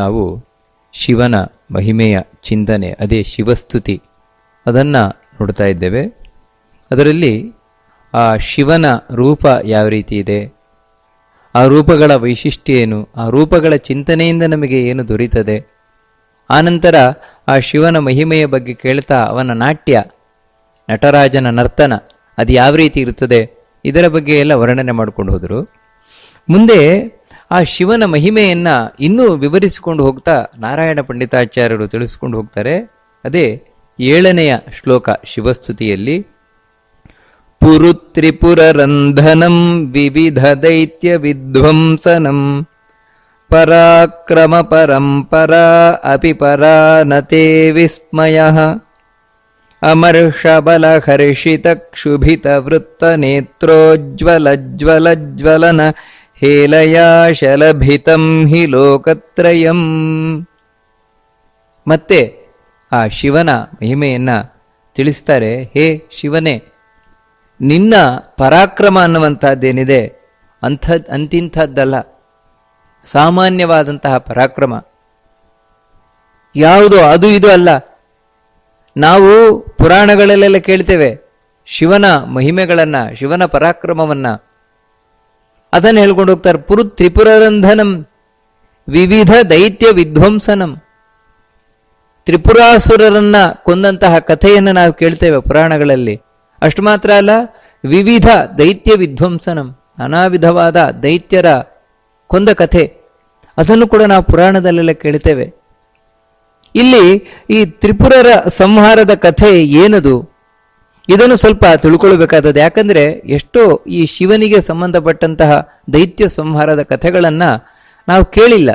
ನಾವು ಶಿವನ ಮಹಿಮೆಯ ಚಿಂತನೆ, ಅದೇ ಶಿವಸ್ತುತಿ ಅದನ್ನು ನೋಡ್ತಾ ಇದ್ದೇವೆ. ಅದರಲ್ಲಿ ಆ ಶಿವನ ರೂಪ ಯಾವ ರೀತಿ ಇದೆ, ಆ ರೂಪಗಳ ವೈಶಿಷ್ಟ್ಯ ಏನು, ಆ ರೂಪಗಳ ಚಿಂತನೆಯಿಂದ ನಮಗೆ ಏನು ದೊರೀತದೆ ಆನಂತರ ಆ ಶಿವನ ಮಹಿಮೆಯ ಬಗ್ಗೆ ಕೇಳ್ತಾ ಅವನ ನಾಟ್ಯ, ನಟರಾಜನ ನರ್ತನ ಅದು ಯಾವ ರೀತಿ ಇರ್ತದೆ ಇದರ ಬಗ್ಗೆ ಎಲ್ಲ ವರ್ಣನೆ ಮಾಡ್ಕೊಂಡು ಹೋದರು. ಮುಂದೆ ಆ ಶಿವನ ಮಹಿಮೆಯನ್ನ ಇನ್ನೂ ವಿವರಿಸಿಕೊಂಡು ಹೋಗ್ತಾ ನಾರಾಯಣ ಪಂಡಿತಾಚಾರ್ಯರು ತಿಳಿಸ್ಕೊಂಡು ಹೋಗ್ತಾರೆ. ಅದೇ ಏಳನೆಯ ಶ್ಲೋಕ ಶಿವಸ್ತುತಿಯಲ್ಲಿ, ಪುರುತ್ರಿಪುರರಂಧನಂ ವಿವಿಧ ದೈತ್ಯ ವಿಧ್ವಂಸನಂ, ಪರಾಕ್ರಮ ಪರಂಪರಾ ಅಪಿ ಪರಾ ನತೆ ವಿಸ್ಮಯ ಅಮರ್ಷಬಲಹರ್ಷಿತ ಕ್ಷುಭಿತ ವೃತ್ತ ನೇತ್ರೋಜ್ವಲಜ್ವಲಜ್ವಲನ ಹೇಲಯಾ ಶಲಭಿತಂ ಹಿ ಲೋಕತ್ರಯಂ. ಮತ್ತೆ ಆ ಶಿವನ ಮಹಿಮೆಯನ್ನ ತಿಳಿಸ್ತಾರೆ, ಹೇ ಶಿವನೇ, ನಿನ್ನ ಪರಾಕ್ರಮ ಅನ್ನುವಂಥದ್ದೇನಿದೆ? ಅಂಥದ್ ಅಂತಿಂಥದ್ದಲ್ಲ. ಸಾಮಾನ್ಯವಾದಂತಹ ಪರಾಕ್ರಮ. ಯಾವುದು, ಅದು, ಇದು ಅಲ್ಲ. ನಾವು ಪುರಾಣಗಳಲ್ಲೆಲ್ಲ ಕೇಳ್ತೇವೆ, ಶಿವನ ಮಹಿಮೆಗಳನ್ನು, ಶಿವನ ಪರಾಕ್ರಮವನ್ನ. ಅದನ್ನು ಹೇಳ್ಕೊಂಡು ಹೋಗ್ತಾರೆ. ಪುರು ತ್ರಿಪುರರಂಧನಂ, ವಿವಿಧ ದೈತ್ಯ ವಿಧ್ವಂಸನಂ. ತ್ರಿಪುರಾಸುರರನ್ನ ಕೊಂದಂತಹ ಕಥೆಯನ್ನು ನಾವು ಕೇಳ್ತೇವೆ ಪುರಾಣಗಳಲ್ಲಿ. ಅಷ್ಟು ಮಾತ್ರ ಅಲ್ಲ, ವಿವಿಧ ದೈತ್ಯ ವಿಧ್ವಂಸನಂ ನಾನಾ ವಿಧವಾದ ದೈತ್ಯರ ಕೊಂದ ಕಥೆ. ಅದನ್ನು ಕೂಡ ನಾವು ಪುರಾಣದಲ್ಲೆಲ್ಲ ಕೇಳ್ತೇವೆ. ಇಲ್ಲಿ ಈ ತ್ರಿಪುರರ ಸಂಹಾರದ ಕಥೆ ಏನದು? ಇದನ್ನು ಸ್ವಲ್ಪ ತಿಳ್ಕೊಳ್ಬೇಕಾದದ್ದು ಯಾಕಂದ್ರೆ ಎಷ್ಟೋ ಈ ಶಿವನಿಗೆ ಸಂಬಂಧಪಟ್ಟಂತಹ ದೈತ್ಯ ಸಂಹಾರದ ಕಥೆಗಳನ್ನು ನಾವು ಕೇಳಿಲ್ಲ.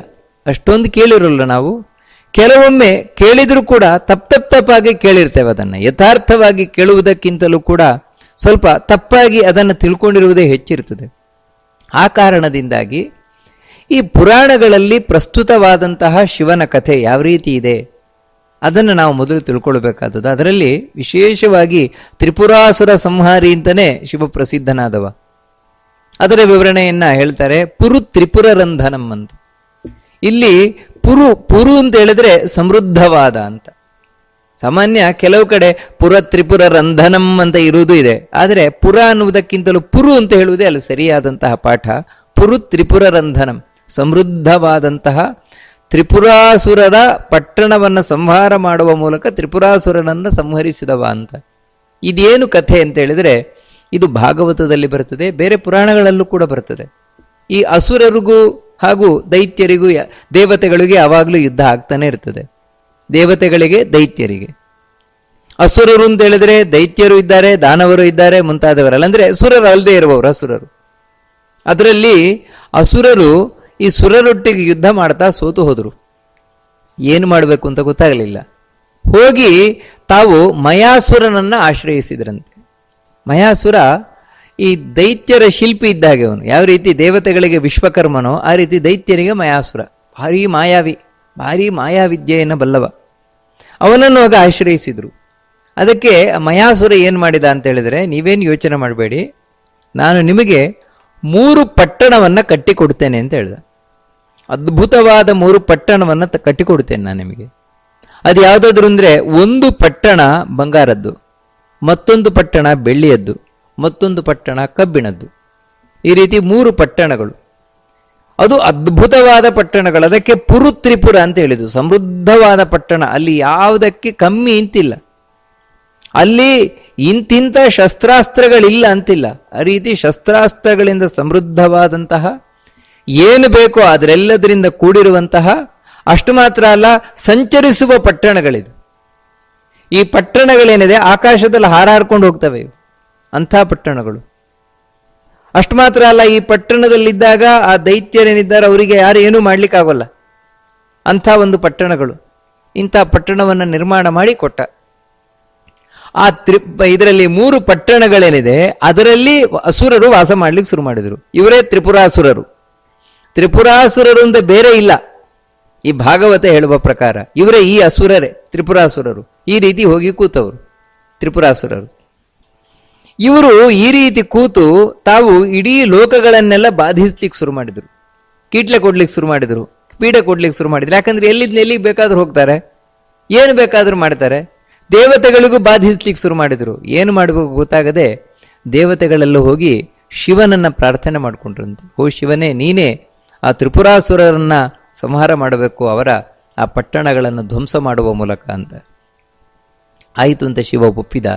ಅಷ್ಟೊಂದು ಕೇಳಿರಲ್ಲ ನಾವು. ಕೆಲವೊಮ್ಮೆ ಕೇಳಿದರೂ ಕೂಡ ತಪ್ಪ ತಪ್ಪ ತಪ್ಪಾಗಿ ಕೇಳಿರ್ತೇವೆ ಅದನ್ನು. ಯಥಾರ್ಥವಾಗಿ ಕೇಳುವುದಕ್ಕಿಂತಲೂ ಕೂಡ ಸ್ವಲ್ಪ ತಪ್ಪಾಗಿ ಅದನ್ನು ತಿಳ್ಕೊಂಡಿರುವುದೇ ಹೆಚ್ಚಿರ್ತದೆ. ಆ ಕಾರಣದಿಂದಾಗಿ ಈ ಪುರಾಣಗಳಲ್ಲಿ ಪ್ರಸ್ತುತವಾದಂತಹ ಶಿವನ ಕಥೆ ಯಾವ ರೀತಿ ಇದೆ? ಅದನ್ನು ನಾವು ಮೊದಲು ತಿಳ್ಕೊಳ್ಬೇಕಾದದ್ದು. ಅದರಲ್ಲಿ ವಿಶೇಷವಾಗಿ ತ್ರಿಪುರಾಸುರ ಸಂಹಾರಿ ಅಂತಲೇ ಶಿವ ಪ್ರಸಿದ್ಧನಾದವ ಅದರ ವಿವರಣೆಯನ್ನ ಹೇಳ್ತಾರೆ ಪುರು ತ್ರಿಪುರರಂಧನಂ ಅಂತ. ಇಲ್ಲಿ ಪುರು ಪುರು ಅಂತ ಹೇಳಿದ್ರೆ ಸಮೃದ್ಧವಾದ ಅಂತ. ಸಾಮಾನ್ಯ ಕೆಲವು ಕಡೆ ಪುರ ತ್ರಿಪುರ ರಂಧನಂ ಅಂತ ಇರುವುದು ಇದೆ. ಆದರೆ ಪುರ ಅನ್ನುವುದಕ್ಕಿಂತಲೂ ಪುರು ಅಂತ ಹೇಳುವುದೇ ಅಲ್ಲಿ ಸರಿಯಾದಂತಹ ಪಾಠ. ಪುರು ತ್ರಿಪುರ ರಂಧನಂ ಸಮೃದ್ಧವಾದಂತಹ ತ್ರಿಪುರಾಸುರರ ಪಟ್ಟಣವನ್ನು ಸಂಹಾರ ಮಾಡುವ ಮೂಲಕ ತ್ರಿಪುರಾಸುರನನ್ನು ಸಂಹರಿಸಿದವ ಅಂತ. ಇದೇನು ಕಥೆ ಅಂತ ಹೇಳಿದರೆ ಇದು ಭಾಗವತದಲ್ಲಿ ಬರ್ತದೆ, ಬೇರೆ ಪುರಾಣಗಳಲ್ಲೂ ಕೂಡ ಬರ್ತದೆ. ಈ ಅಸುರರಿಗೂ ಹಾಗೂ ದೈತ್ಯರಿಗೂ, ದೇವತೆಗಳಿಗೆ ಯಾವಾಗಲೂ ಯುದ್ಧ ಆಗ್ತಾನೆ ಇರ್ತದೆ. ದೇವತೆಗಳಿಗೆ, ದೈತ್ಯರಿಗೆ. ಅಸುರರು ಅಂತ ಹೇಳಿದ್ರೆ ದೈತ್ಯರು ಇದ್ದಾರೆ, ದಾನವರು ಇದ್ದಾರೆ ಮುಂತಾದವರಲ್ಲ. ಅಂದರೆ ಅಸುರರು ಅಲ್ಲದೆ ಇರುವವರು, ಅಸುರರು. ಅದರಲ್ಲಿ ಅಸುರರು ಈ ಸುರರೊಟ್ಟಿಗೆ ಯುದ್ಧ ಮಾಡ್ತಾ ಸೋತು ಹೋದರು. ಏನು ಮಾಡಬೇಕು ಅಂತ ಗೊತ್ತಾಗಲಿಲ್ಲ. ಹೋಗಿ ತಾವು ಮಯಾಸುರನನ್ನು ಆಶ್ರಯಿಸಿದ್ರಂತೆ. ಮಯಾಸುರ ಈ ದೈತ್ಯರ ಶಿಲ್ಪಿ ಇದ್ದಾಗೆ ಅವನು. ಯಾವ ರೀತಿ ದೇವತೆಗಳಿಗೆ ವಿಶ್ವಕರ್ಮನೋ ಆ ರೀತಿ ದೈತ್ಯರಿಗೆ ಮಯಾಸುರ. ಭಾರಿ ಮಾಯಾವಿ, ಭಾರಿ ಮಾಯಾವಿದ್ಯೆಯನ್ನು ಬಲ್ಲವ. ಅವನನ್ನು ಆಗ ಆಶ್ರಯಿಸಿದರು. ಅದಕ್ಕೆ ಮಯಾಸುರ ಏನು ಮಾಡಿದ ಅಂತ ಹೇಳಿದರೆ, ನೀವೇನು ಯೋಚನೆ ಮಾಡಬೇಡಿ, ನಾನು ನಿಮಗೆ ಮೂರು ಪಟ್ಟಣವನ್ನು ಕಟ್ಟಿಕೊಡ್ತೇನೆ ಅಂತ ಹೇಳಿದ. ಅದ್ಭುತವಾದ ಮೂರು ಪಟ್ಟಣವನ್ನು ಕಟ್ಟಿಕೊಡ್ತೇನೆ ನಾನು ನಿಮಗೆ. ಅದು ಯಾವುದಾದ್ರು ಅಂದರೆ ಒಂದು ಪಟ್ಟಣ ಬಂಗಾರದ್ದು, ಮತ್ತೊಂದು ಪಟ್ಟಣ ಬೆಳ್ಳಿಯದ್ದು, ಮತ್ತೊಂದು ಪಟ್ಟಣ ಕಬ್ಬಿಣದ್ದು. ಈ ರೀತಿ ಮೂರು ಪಟ್ಟಣಗಳು. ಅದು ಅದ್ಭುತವಾದ ಪಟ್ಟಣಗಳು. ಅದಕ್ಕೆ ಪುರು ತ್ರಿಪುರ ಅಂತ ಹೇಳಿದ್ದು ಸಮೃದ್ಧವಾದ ಪಟ್ಟಣ. ಅಲ್ಲಿ ಯಾವುದಕ್ಕೆ ಕಮ್ಮಿ ಇಂತಿಲ್ಲ. ಅಲ್ಲಿ ಇಂತಿಂಥ ಶಸ್ತ್ರಾಸ್ತ್ರಗಳಿಲ್ಲ ಅಂತಿಲ್ಲ. ಆ ರೀತಿ ಶಸ್ತ್ರಾಸ್ತ್ರಗಳಿಂದ ಸಮೃದ್ಧವಾದಂತಹ ಏನು ಬೇಕೋ ಅದರೆಲ್ಲದರಿಂದ ಕೂಡಿರುವಂತಹ ಅಷ್ಟು ಮಾತ್ರ ಅಲ್ಲ, ಸಂಚರಿಸುವ ಪಟ್ಟಣಗಳಿದು. ಈ ಪಟ್ಟಣಗಳೇನಿದೆ, ಆಕಾಶದಲ್ಲಿ ಹಾರಾಡ್ಕೊಂಡು ಹೋಗ್ತವೆ ಅಂಥ ಪಟ್ಟಣಗಳು. ಅಷ್ಟು ಮಾತ್ರ ಅಲ್ಲ, ಈ ಪಟ್ಟಣದಲ್ಲಿದ್ದಾಗ ಆ ದೈತ್ಯರೇನಿದ್ದಾರೆ, ಅವರಿಗೆ ಯಾರು ಏನೂ ಮಾಡ್ಲಿಕ್ಕಾಗೋಲ್ಲ. ಅಂಥ ಒಂದು ಪಟ್ಟಣಗಳು. ಇಂಥ ಪಟ್ಟಣವನ್ನು ನಿರ್ಮಾಣ ಮಾಡಿ ಕೊಟ್ಟ. ಆ ತ್ರಿ ಇದರಲ್ಲಿ ಮೂರು ಪಟ್ಟಣಗಳೇನಿದೆ, ಅದರಲ್ಲಿ ಅಸುರರು ವಾಸ ಮಾಡ್ಲಿಕ್ಕೆ ಶುರು ಮಾಡಿದರು. ಇವರೇ ತ್ರಿಪುರಾಸುರರು. ತ್ರಿಪುರಾಸುರರು ಬೇರೆ ಇಲ್ಲ. ಈ ಭಾಗವತ ಹೇಳುವ ಪ್ರಕಾರ ಇವರೇ ಈ ಅಸುರರೇ, ತ್ರಿಪುರಾಸುರರು. ಈ ರೀತಿ ಹೋಗಿ ಕೂತವರು, ತ್ರಿಪುರಾಸುರರು. ಇವರು ಈ ರೀತಿ ಕೂತು ತಾವು ಇಡೀ ಲೋಕಗಳನ್ನೆಲ್ಲ ಬಾಧಿಸ್ಲಿಕ್ಕೆ ಶುರು ಮಾಡಿದರು. ಕೀಟ್ಲೆ ಕೊಡ್ಲಿಕ್ಕೆ ಶುರು ಮಾಡಿದರು, ಪೀಡೆ ಕೊಡ್ಲಿಕ್ಕೆ ಶುರು ಮಾಡಿದರು. ಯಾಕಂದ್ರೆ ಎಲ್ಲಿಂದ ಎಲ್ಲಿಗೆ ಬೇಕಾದ್ರೂ ಹೋಗ್ತಾರೆ, ಏನು ಬೇಕಾದ್ರೂ ಮಾಡ್ತಾರೆ. ದೇವತೆಗಳಿಗೂ ಬಾಧಿಸ್ಲಿಕ್ಕೆ ಶುರು ಮಾಡಿದರು. ಏನು ಮಾಡಬೇಕು ಗೊತ್ತಾಗದೆ ದೇವತೆಗಳೆಲ್ಲ ಹೋಗಿ ಶಿವನನ್ನ ಪ್ರಾರ್ಥನೆ ಮಾಡಿಕೊಂಡ್ರಂತೆ. ಓ ಶಿವನೇ, ನೀನೇ ಆ ತ್ರಿಪುರಾಸುರರನ್ನು ಸಂಹಾರ ಮಾಡಬೇಕು, ಅವರ ಆ ಪಟ್ಟಣಗಳನ್ನು ಧ್ವಂಸ ಮಾಡುವ ಮೂಲಕ ಅಂತ. ಆಯಿತು ಅಂತ ಶಿವ ಒಪ್ಪಿದ.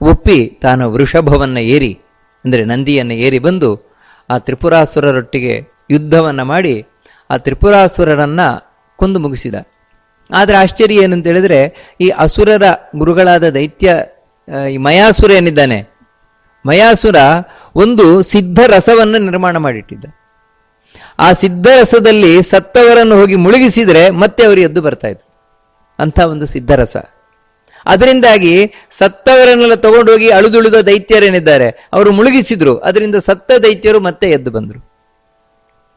ಒಪ್ಪಿ ತಾನು ವೃಷಭವನ್ನು ಏರಿ, ಅಂದರೆ ನಂದಿಯನ್ನು ಏರಿ ಬಂದು ಆ ತ್ರಿಪುರಾಸುರರೊಟ್ಟಿಗೆ ಯುದ್ಧವನ್ನು ಮಾಡಿ ಆ ತ್ರಿಪುರಾಸುರರನ್ನು ಕೊಂದು ಮುಗಿಸಿದ. ಆದರೆ ಆಶ್ಚರ್ಯ ಏನಂತ ಹೇಳಿದ್ರೆ, ಈ ಅಸುರರ ಗುರುಗಳಾದ ದೈತ್ಯ ಈ ಮಯಾಸುರ ಏನಿದ್ದಾನೆ? ಮಯಾಸುರ ಒಂದು ಸಿದ್ಧ ರಸವನ್ನು ನಿರ್ಮಾಣ ಮಾಡಿಟ್ಟಿದ್ದ. ಆ ಸಿದ್ಧರಸದಲ್ಲಿ ಸತ್ತವರನ್ನು ಹೋಗಿ ಮುಳುಗಿಸಿದರೆ ಮತ್ತೆ ಅವರು ಎದ್ದು ಬರ್ತಾ ಇದ್ರು. ಅಂಥ ಒಂದು ಸಿದ್ಧರಸ. ಅದರಿಂದಾಗಿ ಸತ್ತವರನ್ನೆಲ್ಲ ತಗೊಂಡೋಗಿ ಅಳುದುಳಿದ ದೈತ್ಯರೇನಿದ್ದಾರೆ? ಅವರು ಮುಳುಗಿಸಿದ್ರು. ಅದರಿಂದ ಸತ್ತ ದೈತ್ಯರು ಮತ್ತೆ ಎದ್ದು ಬಂದರು.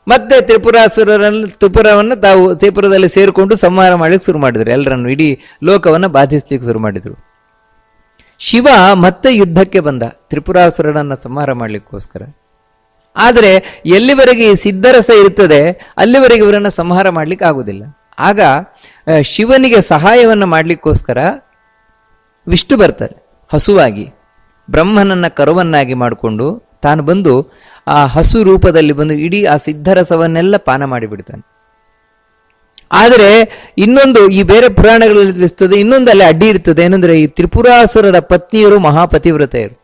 ಮತ್ತೆ ತ್ರಿಪುರಾಸುರರನ್ನು, ತ್ರಿಪುರವನ್ನು ತಾವು ತ್ರಿಪುರದಲ್ಲಿ ಸೇರಿಕೊಂಡು ಸಂಹಾರ ಮಾಡ್ಲಿಕ್ಕೆ ಶುರು ಮಾಡಿದ್ರು. ಎಲ್ಲರನ್ನು ಇಡೀ ಲೋಕವನ್ನು ಬಾಧಿಸ್ಲಿಕ್ಕೆ ಶುರು ಮಾಡಿದ್ರು. ಶಿವ ಮತ್ತೆ ಯುದ್ಧಕ್ಕೆ ಬಂದ. ತ್ರಿಪುರಾಸುರನನ್ನು ಸಂಹಾರ ಮಾಡಲಿಕ್ಕೋಸ್ಕರ. ಆದರೆ ಎಲ್ಲಿವರೆಗೆ ಈ ಸಿದ್ಧರಸ ಇರ್ತದೆ ಅಲ್ಲಿವರೆಗೆ ಇವರನ್ನು ಸಂಹಾರ ಮಾಡ್ಲಿಕ್ಕೆ ಆಗುವುದಿಲ್ಲ. ಆಗ ಶಿವನಿಗೆ ಸಹಾಯವನ್ನು ಮಾಡಲಿಕ್ಕೋಸ್ಕರ ವಿಷ್ಣು ಬರ್ತಾರೆ, ಹಸುವಾಗಿ. ಬ್ರಹ್ಮನನ್ನ ಕರುವನ್ನಾಗಿ ಮಾಡಿಕೊಂಡು ತಾನು ಬಂದು ಆ ಹಸು ರೂಪದಲ್ಲಿ ಬಂದು ಇಡೀ ಆ ಸಿದ್ಧರಸವನ್ನೆಲ್ಲ ಪಾನ ಮಾಡಿಬಿಡ್ತಾನೆ. ಆದರೆ ಇನ್ನೊಂದು ಈ ಬೇರೆ ಪುರಾಣಗಳಲ್ಲಿ ತಿಳಿಸ್ತದೆ, ಇನ್ನೊಂದು ಅಲ್ಲಿ ಅಡ್ಡಿ ಇರ್ತದೆ, ಏನಂದ್ರೆ ಈ ತ್ರಿಪುರಾಸುರರ ಪತ್ನಿಯರು ಮಹಾಪತಿವ್ರತೆಯರು.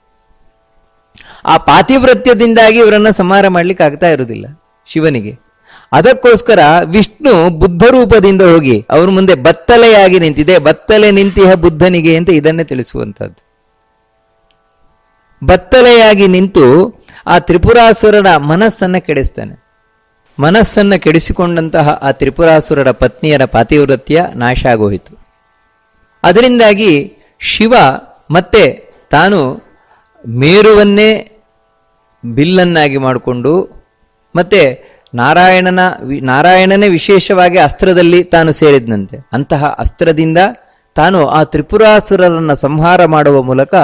ಆ ಪಾತಿವ್ರತ್ಯದಿಂದಾಗಿ ಇವರನ್ನ ಸಂಹಾರ ಮಾಡ್ಲಿಕ್ಕೆ ಆಗ್ತಾ ಇರುವುದಿಲ್ಲ ಶಿವನಿಗೆ. ಅದಕ್ಕೋಸ್ಕರ ವಿಷ್ಣು ಬುದ್ಧ ರೂಪದಿಂದ ಹೋಗಿ ಅವ್ರ ಮುಂದೆ ಬತ್ತಲೆಯಾಗಿ ನಿಂತಿದೆ. ಬತ್ತಲೆ ನಿಂತಿಹ ಬುದ್ಧನಿಗೆ ಅಂತ ಇದನ್ನೇ ತಿಳಿಸುವಂತದ್ದು ಬತ್ತಲೆಯಾಗಿ ನಿಂತು ಆ ತ್ರಿಪುರಾಸುರರ ಮನಸ್ಸನ್ನ ಕೆಡಿಸ್ತಾನೆ. ಮನಸ್ಸನ್ನ ಕೆಡಿಸಿಕೊಂಡಂತಹ ಆ ತ್ರಿಪುರಾಸುರರ ಪತ್ನಿಯರ ಪಾತಿವ್ರತ್ಯ ನಾಶ ಆಗೋಯಿತು. ಅದರಿಂದಾಗಿ ಶಿವ ಮತ್ತೆ ತಾನು ಮೇರುವನ್ನೇ ಬಿಲ್ಲನ್ನಾಗಿ ಮಾಡಿಕೊಂಡು ಮತ್ತೆ ನಾರಾಯಣನ ನಾರಾಯಣನೇ ವಿಶೇಷವಾಗಿ ಅಸ್ತ್ರದಲ್ಲಿ ತಾನು ಸೇರಿದ್ನಂತೆ ಅಂತಹ ಅಸ್ತ್ರದಿಂದ ತಾನು ಆ ತ್ರಿಪುರಾಸುರರನ್ನು ಸಂಹಾರ ಮಾಡುವ ಮೂಲಕ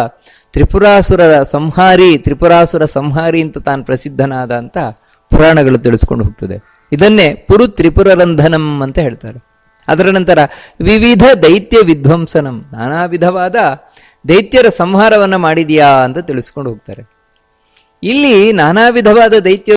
ತ್ರಿಪುರಾಸುರರ ಸಂಹಾರಿ, ತ್ರಿಪುರಾಸುರ ಸಂಹಾರಿ ಅಂತ ತಾನು ಪ್ರಸಿದ್ಧನಾದ ಅಂತ ಪುರಾಣಗಳು ತಿಳಿಸ್ಕೊಂಡು ಹೋಗ್ತದೆ. ಇದನ್ನೇ ಪುರು ತ್ರಿಪುರರಂಧನಂ ಅಂತ ಹೇಳ್ತಾರೆ. ಅದರ ನಂತರ ವಿವಿಧ ದೈತ್ಯ ವಿಧ್ವಂಸನಂ, ನಾನಾ ವಿಧವಾದ ದೈತ್ಯರ ಸಂಹಾರವನ್ನು ಮಾಡಿದೆಯಾ ಅಂತ ತಿಳಿಸ್ಕೊಂಡು ಹೋಗ್ತಾರೆ. ಇಲ್ಲಿ ನಾನಾ ವಿಧವಾದ ದೈತ್ಯರು